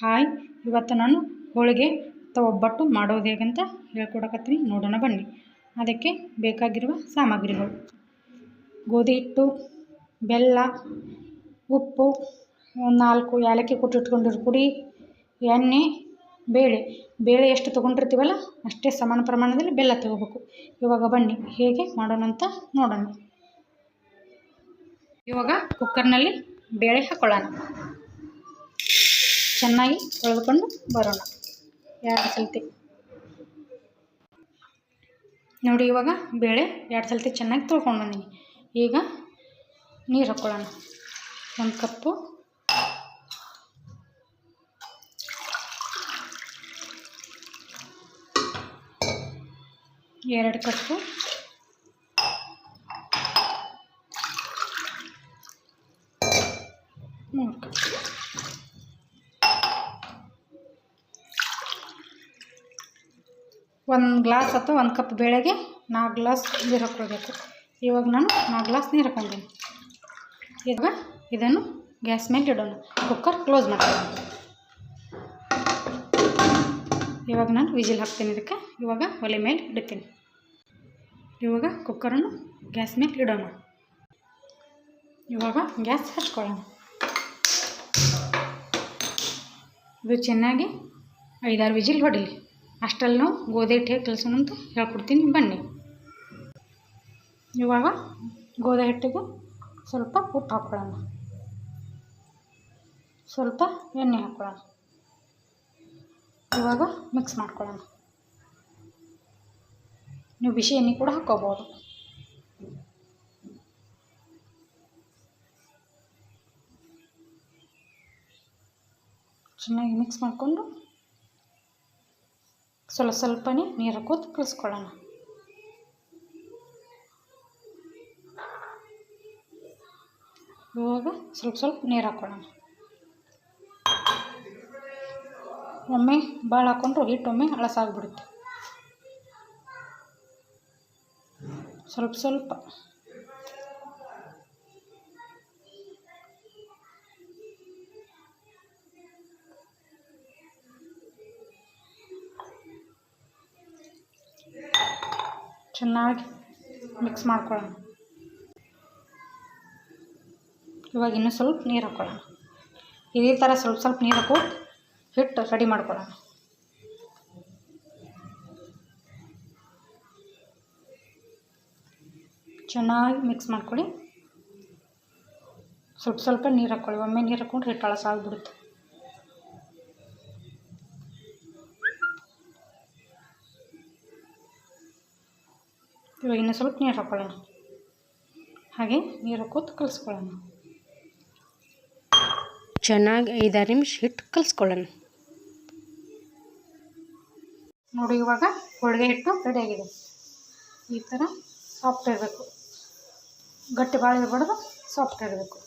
Hi. ಇವತ್ತು ನಾನು ಹೋಳಿಗೆ ಅಥವಾ ಒಬ್ಬಟ್ಟು ಮಾಡೋದು ಹೇಗಂತ ಹೇಳ್ಕೊಡಕತ್ತೀನಿ. ನೋಡೋಣ ಬನ್ನಿ. ಅದಕ್ಕೆ ಬೇಕಾಗಿರುವ ಸಾಮಗ್ರಿಗಳು. ಗೋಧಿ ಹಿಟ್ಟು, ಬೆಲ್ಲ, ಉಪ್ಪು ನಾಲ್ಕು ಏಲಕ್ಕಿ ಕುಟ್ಟಿಟ್ಕೊಂಡಿರೋ ಪುಡಿ, ಎಣ್ಣೆ, ಬೇಳೆ. ಬೇಳೆ ಎಷ್ಟು ತೊಗೊಂಡಿರ್ತೀವಲ್ಲ ಅಷ್ಟೇ ಸಮಾನ ಪ್ರಮಾಣದಲ್ಲಿ ಬೆಲ್ಲ ತಗೋಬೇಕು. ಇವಾಗ ಬನ್ನಿ, ಹೇಗೆ ಮಾಡೋಣ ಅಂತ ನೋಡೋಣ. ಇವಾಗ ಕುಕ್ಕರ್ನಲ್ಲಿ ಬೇಳೆ ಹಾಕ್ಕೊಳ್ಳೋಣ ಚೆನ್ನಾಗಿ ತೊಳೆದುಕೊಂಡು ಬರೋಣ. ಎರಡು ಸಲತಿ. ನೋಡಿ, ಇವಾಗ ಬೇಳೆ ಎರಡು ಸಲತಿ ಚೆನ್ನಾಗಿ ತೊಳ್ಕೊಂಡು ಬಂದೀನಿ. ಈಗ ನೀರು ಹಾಕ್ಕೊಳ್ಳೋಣ ಒಂದು ಕಪ್ಪು. ಎರಡು ಕಪ್ಪು. ಮೂರು ಕಪ್ ಒಂದು ಗ್ಲಾಸ್ ಅಥವಾ ಒಂದು ಕಪ್ ಬೇಳೆಗೆ ನಾಲ್ಕು ಗ್ಲಾಸ್ ನೀರು ಹಾಕ್ಕೊಳ್ಬೇಕು ಇವಾಗ ನಾನು ನಾಲ್ಕು ಗ್ಲಾಸ್ ನೀರು ಹಾಕೊಂಡಿನಿ ಇವಾಗ ಇದನ್ನು ಗ್ಯಾಸ್ ಮೇಲೆ ಇಡೋಣ. ಕುಕ್ಕರ್ ಕ್ಲೋಸ್ ಮಾಡ್ತೀನಿ ಇವಾಗ ನಾನು ವಿಜಿಲ್ ಹಾಕ್ತೀನಿ ಇದಕ್ಕೆ. ಇವಾಗ ಒಲೆ ಮೇಲೆ ಇಡ್ತೀನಿ. ಇವಾಗ ಕುಕ್ಕರನ್ನು ಗ್ಯಾಸ್ ಮೇಲೆ ಇಡೋಣ. ಇವಾಗ ಗ್ಯಾಸ್ ಹಚ್ಕೊಳ್ಳೋಣ. ಇದು ಚೆನ್ನಾಗಿ ಐದಾರು ವಿಜಿಲ್ ಹೊಡೀಲಿ. ಅಷ್ಟರಲ್ಲಿ ನಾವು ಗೋಧಿ ಹಿಟ್ಟು ಹೇಗೆ ಕಲಿಸೋಣ ಅಂತ ಹೇಳ್ಕೊಡ್ತೀನಿ. ಬನ್ನಿ. ಇವಾಗ ಗೋಧಿ ಹಿಟ್ಟಿಗೆ ಸ್ವಲ್ಪ ಉಪ್ಪು ಹಾಕ್ಕೊಳ್ಳೋಣ. ಸ್ವಲ್ಪ ಎಣ್ಣೆ ಹಾಕ್ಕೊಳ್ಳೋಣ. ಇವಾಗ ಮಿಕ್ಸ್ ಮಾಡ್ಕೊಳ್ಳೋಣ. ನೀವು ಬಿಸಿ ಎಣ್ಣೆ ಕೂಡ ಹಾಕ್ಕೋಬೋದು. ಚೆನ್ನಾಗಿ ಮಿಕ್ಸ್ ಮಾಡಿಕೊಂಡು ಸ್ವಲ್ಪ ಸ್ವಲ್ಪನೇ ನೀರು ಹಾಕೋದು ಕಲಿಸ್ಕೊಳ್ಳೋಣ. ಇವಾಗ ಸ್ವಲ್ಪ ಸ್ವಲ್ಪ ನೀರು ಹಾಕ್ಕೊಳ್ಳೋಣ. ಒಮ್ಮೆ ಭಾಳ ಹಾಕ್ಕೊಂಡ್ರೆ ಹಿಟ್ಟೊಮ್ಮೆ ಹಳಸಾಗ್ಬಿಡುತ್ತೆ ಸ್ವಲ್ಪ ಸ್ವಲ್ಪ ಚೆನ್ನಾಗಿ ಮಿಕ್ಸ್ ಮಾಡ್ಕೊಳ್ಳೋಣ. ಇವಾಗ ಇನ್ನೂ ಸ್ವಲ್ಪ ನೀರು ಹಾಕ್ಕೊಳ್ಳೋಣ ಇದೇ ಥರ ಸ್ವಲ್ಪ ಸ್ವಲ್ಪ ನೀರು ಹಾಕೋ ಹಿಟ್ಟು ರೆಡಿ ಮಾಡ್ಕೊಳ್ಳೋಣ. ಚೆನ್ನಾಗಿ ಮಿಕ್ಸ್ ಮಾಡ್ಕೊಳ್ಳಿ. ಸ್ವಲ್ಪ ಸ್ವಲ್ಪ ನೀರು ಹಾಕ್ಕೊಳ್ಳಿ ಒಮ್ಮೆ ನೀರು ಹಾಕ್ಕೊಂಡ್ರೆ ಹಿಟ್ಟು ಹಳಸಾಗ್ಬಿಡುತ್ತೆ. ಇನ್ನೂ ಸ್ವಲ್ಪ ನೀರು ಹಾಕೊಳ್ಳೋಣ. ಹಾಗೆ ನೀರು ಕೂತು ಕಲಿಸ್ಕೊಳ್ಳೋಣ. ಚೆನ್ನಾಗಿ ಐದಾರು ನಿಮಿಷ ಹಿಟ್ಟು ಕಲಿಸ್ಕೊಳ್ಳೋಣ. ನೋಡಿ ಇವಾಗ ಹೋಳಿಗೆ ಹಿಟ್ಟು ರೆಡಿಯಾಗಿದೆ ಈ ಥರ ಸಾಫ್ಟ್ ಇರಬೇಕು. ಗಟ್ಟಿ ಭಾಳ ಇರಬಾರ್ದು ಸಾಫ್ಟ್ ಇರಬೇಕು.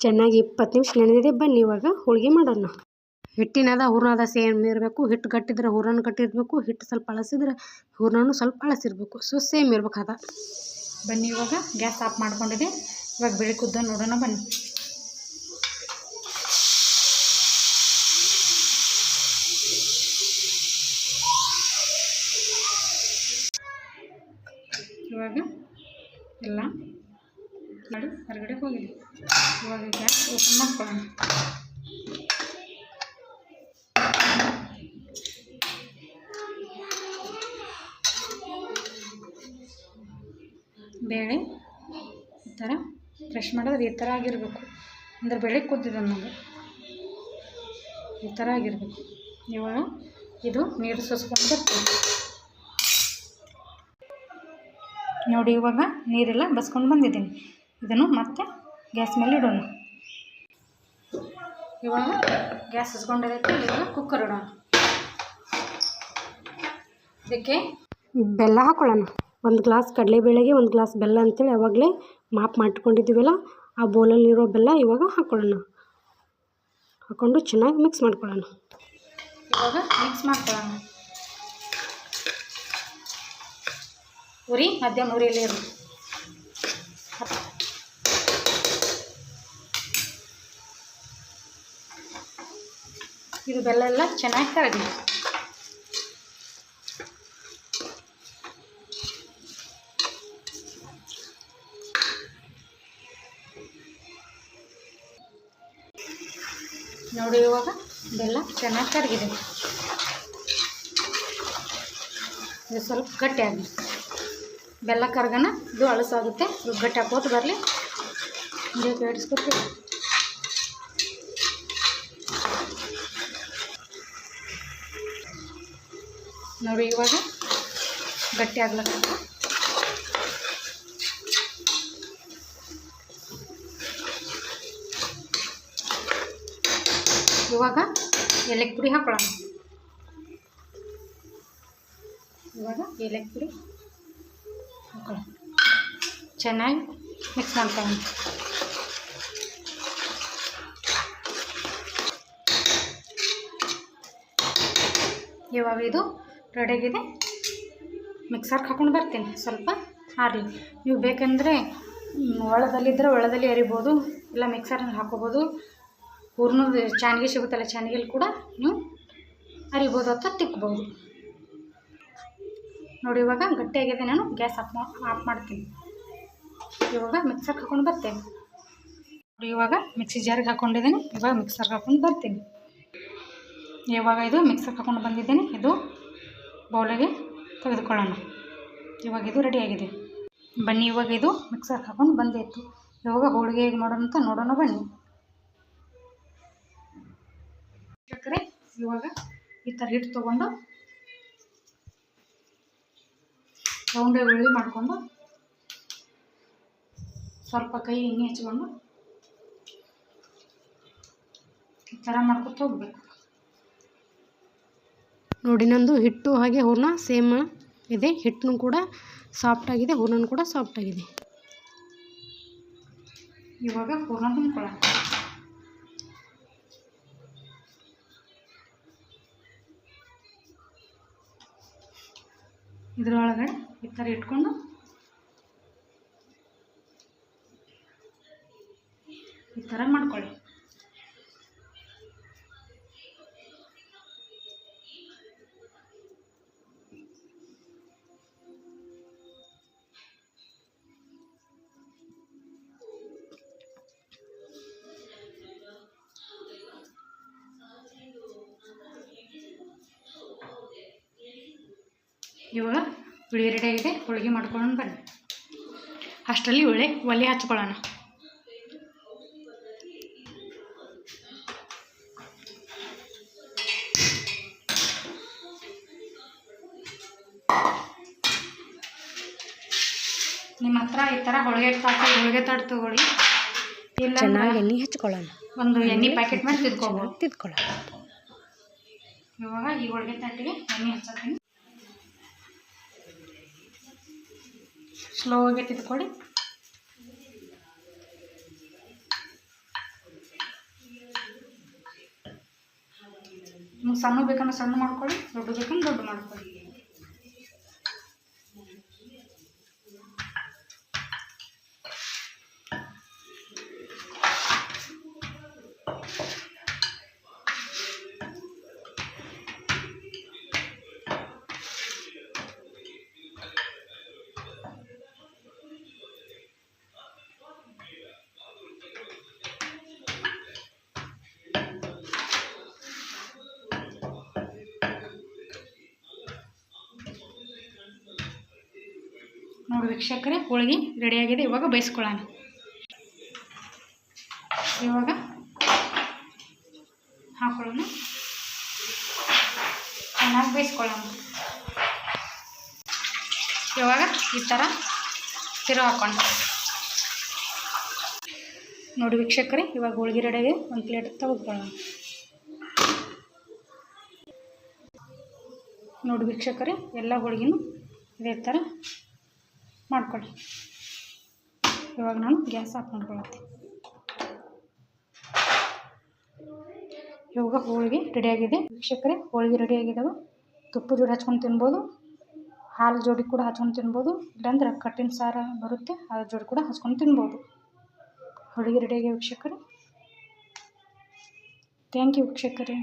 ಚೆನ್ನಾಗಿ ಇಪ್ಪತ್ತು ನಿಮಿಷ ನೆನೆದಿದೆ. ಬನ್ನಿ ಇವಾಗ ಹೋಳಿಗೆ ಮಾಡೋಣ. ಹಿಟ್ಟಿನದ ಹೂರ್ಣದ ಸೇಮ್ ಇರಬೇಕು, ಹಿಟ್ಟು ಗಟ್ಟಿದ್ರೆ ಹೂರ್ಣ ಗಟ್ಟಿರಬೇಕು, ಹಿಟ್ಟು ಸ್ವಲ್ಪ ಅಳಸಿದ್ರೆ ಹೂರ್ಣನೂ ಸ್ವಲ್ಪ ಅಳಸಿರಬೇಕು. ಸೊ ಸೇಮ್ ಇರ್ಬೇಕು ಅದ. ಬನ್ನಿ, ಇವಾಗ ಗ್ಯಾಸ್ ಆಫ್ ಮಾಡ್ಕೊಂಡಿದೆ ಇವಾಗ ಬೆಳಿ ಕುದ್ದ ನೋಡೋಣ, ಬನ್ನಿ. ಇವಾಗ ಎಲ್ಲ ಮಾಡಿ, ಹೊರಗಡೆ ಹೋಗಿದೆ ಇವಾಗ ಗ್ಯಾಸ್ ಓಪನ್ ಮಾಡ್ಕೊಳ್ಳೋಣ. ಬೇಳೆ, ಈ ಥರ ಫ್ರೆಶ್ ಮಾಡಿದ್ರೆ ಈ ಥರ ಆಗಿರಬೇಕು. ಅಂದರೆ ಬೆಳಗ್ಗೆ ಕುದ್ದಿದೆ ನಮಗೆ ಈ ಥರ ಆಗಿರಬೇಕು. ಇವಾಗ ಇದು ನೀರು ಸೋಸ್ಕೊಂಡು ಬರ್ತದೆ ನೋಡಿ, ಇವಾಗ ನೀರೆಲ್ಲ ಬಸ್ಕೊಂಡು ಬಂದಿದ್ದೀನಿ. ಇದನ್ನು ಮತ್ತೆ ಗ್ಯಾಸ್ ಮೇಲೆ ಇಡೋಣ. ಇವಾಗ ಗ್ಯಾಸ್ ಹಚ್ಕೊಂಡಿದ್ದಕ್ಕೆ ಇವಾಗ ಕುಕ್ಕರ್ ಇಡೋಣ. ಇದಕ್ಕೆ ಬೆಲ್ಲ ಹಾಕ್ಕೊಳ್ಳೋಣ ಒಂದು ಗ್ಲಾಸ್ ಕಡಲೆಬೇಳೆಗೆ ಒಂದು ಗ್ಲಾಸ್ ಬೆಲ್ಲ ಅಂತೇಳಿ ಆವಾಗಲೇ ಮಾಪ್ ಮಾಡ್ಕೊಂಡಿದ್ದೀವಲ್ಲ ಆ ಬೌಲಲ್ಲಿರೋ ಬೆಲ್ಲ ಇವಾಗ ಹಾಕ್ಕೊಳ್ಳೋಣ ಹಾಕ್ಕೊಂಡು ಚೆನ್ನಾಗಿ ಮಿಕ್ಸ್ ಮಾಡ್ಕೊಳ್ಳೋಣ. ಇವಾಗ ಮಿಕ್ಸ್ ಮಾಡ್ಕೊಳ್ಳೋಣ. ಉರಿ, ಮಧ್ಯಮ ಉರಿಯಲ್ಲಿ ಇರು. ಇದು ಬೆಲ್ಲ ಎಲ್ಲ ಚೆನ್ನಾಗಿ ಕರಗಿ. ಚೆನ್ನಾಗಿ ಕರಗಿದೆ ಇದು ಸ್ವಲ್ಪ ಗಟ್ಟಿ ಆಗಲಿ. ಬೆಲ್ಲ ಕರ್ಗನ ಇದು ಅಳಸಾಗುತ್ತೆ. ಸ್ವಲ್ಪ ಗಟ್ಟಿ ಹಾಕೋತ ಬರಲಿ. ಹಿಂಗೆ ಬೇಡಿಸ್ಕೊತೀವಿ ನೋಡಿ ಇವಾಗ ಗಟ್ಟಿ ಆಗ್ಲಕ್ಕ. ಇವಾಗ ಏಲಕ್ಕಿ ಪುಡಿ ಹಾಕೊಳ್ಳೋಣ ಇವಾಗ ಏಲಕ್ಕಿ ಪುಡಿ ಹಾಕೊಳ್ಳೋಣ. ಚೆನ್ನಾಗಿ ಮಿಕ್ಸ್ ಮಾಡ್ಕೊಳ್ಳೋಣ. ಇವಾಗ ಇದು ರೆಡಿಯಾಗಿದೆ. ಮಿಕ್ಸರ್ಗೆ ಹಾಕೊಂಡು ಬರ್ತೀನಿ. ಸ್ವಲ್ಪ ಆರಲಿ ನೀವು ಬೇಕಂದರೆ ಒಳದಲ್ಲಿದ್ದರೆ ಒಳದಲ್ಲಿ ಎರಿಬೋದು ಇಲ್ಲ ಮಿಕ್ಸರ್ನಲ್ಲಿ ಹಾಕೋಬೋದು. ಹೂರ್ಣದ ಚಾನ್ಗೆ ಸಿಗುತ್ತಲ್ಲ, ಚಾನ್ಗೆಲಿ ಕೂಡ ನೀವು ಅರಿಬೋದು ಅಥವಾ ತಿಕ್ಬೋದು. ನೋಡಿ, ಇವಾಗ ಗಟ್ಟಿಯಾಗಿದೆ, ನಾನು ಗ್ಯಾಸ್ ಆಫ್ ಆಫ್ ಮಾಡ್ತೀನಿ. ಇವಾಗ ಮಿಕ್ಸರ್ಗೆ ಹಾಕೊಂಡು ಬರ್ತೇನೆ. ನೋಡಿ, ಇವಾಗ ಮಿಕ್ಸಿ ಜಾರಿಗೆ ಹಾಕ್ಕೊಂಡಿದ್ದೀನಿ ಇವಾಗ ಮಿಕ್ಸರ್ಗೆ ಹಾಕೊಂಡು ಬರ್ತೀನಿ. ಇವಾಗ ಇದು ಮಿಕ್ಸರ್ಗೆ ಹಾಕೊಂಡು ಬಂದಿದ್ದೀನಿ. ಇದು ಬೌಲಿಗೆ ತೆಗೆದುಕೊಳ್ಳೋಣ. ಇವಾಗ ಇದು ರೆಡಿಯಾಗಿದೆ ಬನ್ನಿ, ಇವಾಗ ಇದು ಮಿಕ್ಸರ್ಗೆ ಹಾಕೊಂಡು ಬಂದಿತ್ತು ಇವಾಗ ಹೋಳಿಗೆ ಹೇಗೆ ಮಾಡೋಣ ಅಂತ ನೋಡೋಣ ಬನ್ನಿ. ಇವಾಗ ಈ ಥರ ಹಿಟ್ಟು ತೊಗೊಂಡು ರೌಂಡೇ ಉಳ್ಳಿ ಮಾಡಿಕೊಂಡು ಸ್ವಲ್ಪ ಕೈ ಎಣ್ಣೆ ಹಚ್ಕೊಂಡು ಈ ಥರ ಮಾಡ್ಕೊತ ಹೋಗ್ಬೇಕು. ನೋಡಿ ನಂದು ಹಿಟ್ಟು ಹಾಗೆ ಹೂರ್ಣ ಸೇಮ್ ಇದೆ. ಹಿಟ್ಟನ್ನು ಕೂಡ ಸಾಫ್ಟ್ ಆಗಿದೆ ಹೂರ್ಣನೂ ಕೂಡ ಸಾಫ್ಟ್ ಆಗಿದೆ. ಇವಾಗ ಹೂರ್ಣ ತುಂಬ್ಕೊಳ್ಳೋಣ. ಇದ್ರೊಳಗಡೆ ಈ ಥರ ಇಟ್ಕೊಂಡು ಇವಾಗ ಹುಳಿ ಆಗಿದೆ ಹೋಳಿಗೆ ಮಾಡ್ಕೊಂಡು ಬನ್ನಿ. ಅಷ್ಟರಲ್ಲಿ ಒಳ್ಳೆ ಒಲೆ ಹಚ್ಕೊಳ್ಳೋಣ. ನಿಮ್ಮ ಹತ್ರ ಈ ಥರ ಹೋಳಿಗೆ ತಾಟ ಹೋಳಿಗೆ ತಾಟ್ ತಗೊಳ್ಳಿ. ಇಲ್ಲ ಚೆನ್ನಾಗಿ ಎಣ್ಣೆ ಹಚ್ಕೊಳ್ಳೋಣ. ಒಂದು ಎಣ್ಣೆ ಪ್ಯಾಕೆಟ್ ಮಾಡಿ ತಿದ್ಕೊಬೋದು. ತಿದ್ಕೊಳ್ಳೋಣ. ಇವಾಗ ಈ ಹೋಳಿಗೆ ತಾಟಿಗೆ ಎಣ್ಣೆ ಹಚ್ಚೋತೀನಿ ಸ್ಲೋ ಆಗಿ ತಿದ್ಕೊಳ್ಳಿ. ನಿಮ್ಗೆ ಸಣ್ಣ ಬೇಕಂದ್ರೆ ಸಣ್ಣ ಮಾಡ್ಕೊಳ್ಳಿ ದೊಡ್ಡ ಬೇಕಂದ್ರೆ ದೊಡ್ಡ ಮಾಡ್ಕೊಳ್ಳಿ. ನೋಡಿ ವೀಕ್ಷಕರೇ, ಹೋಳಿಗೆ ರೆಡಿಯಾಗಿದೆ ಇವಾಗ ಬೇಯಿಸ್ಕೊಳ್ಳೋಣ. ಇವಾಗ ಹಾಕೊಳ್ಳೋಣ. ಚೆನ್ನಾಗಿ ಬೇಯಿಸ್ಕೊಳ್ಳೋಣ. ಇವಾಗ ಈ ಥರ ತಿರು ಹಾಕೊಂಡು ನೋಡಿ ವೀಕ್ಷಕರೇ, ಇವಾಗ ಹೋಳಿಗೆ ರೆಡಿಯಾಗಿದೆ ಒಂದು ಪ್ಲೇಟ್ ತೆಗೆದುಕೊಳ್ಳೋಣ. ನೋಡಿ ವೀಕ್ಷಕರೇ, ಎಲ್ಲ ಹೋಳಿಗೆನೂ ಇದೇ ಥರ ಮಾಡ್ಕೊಳ್ಳಿ ಇವಾಗ ನಾನು ಗ್ಯಾಸ್ ಆಫ್ ಮಾಡ್ಕೊಳತ್ತೀನಿ ಇವಾಗ ಹೋಳಿಗೆ ರೆಡಿಯಾಗಿದೆ ವೀಕ್ಷಕರೇ, ಹೋಳಿಗೆ ರೆಡಿಯಾಗಿದ್ದಾವೆ ತುಪ್ಪ ಜೋಡಿ ಹಚ್ಕೊಂಡು ತಿನ್ಬೋದು. ಹಾಲು ಜೋಡಿ ಕೂಡ ಹಚ್ಕೊಂಡು ತಿನ್ಬೋದು. ಇಲ್ಲಾಂದ್ರೆ ಕಟ್ಟಿನ ಸಾರ ಬರುತ್ತೆ ಅದ್ರ ಜೋಡಿ ಕೂಡ ಹಚ್ಕೊಂಡು ತಿನ್ಬೋದು. ಹೋಳಿಗೆ ರೆಡಿಯಾಗಿ ವೀಕ್ಷಕರೇ. ಥ್ಯಾಂಕ್ ಯು ವೀಕ್ಷಕರೇ.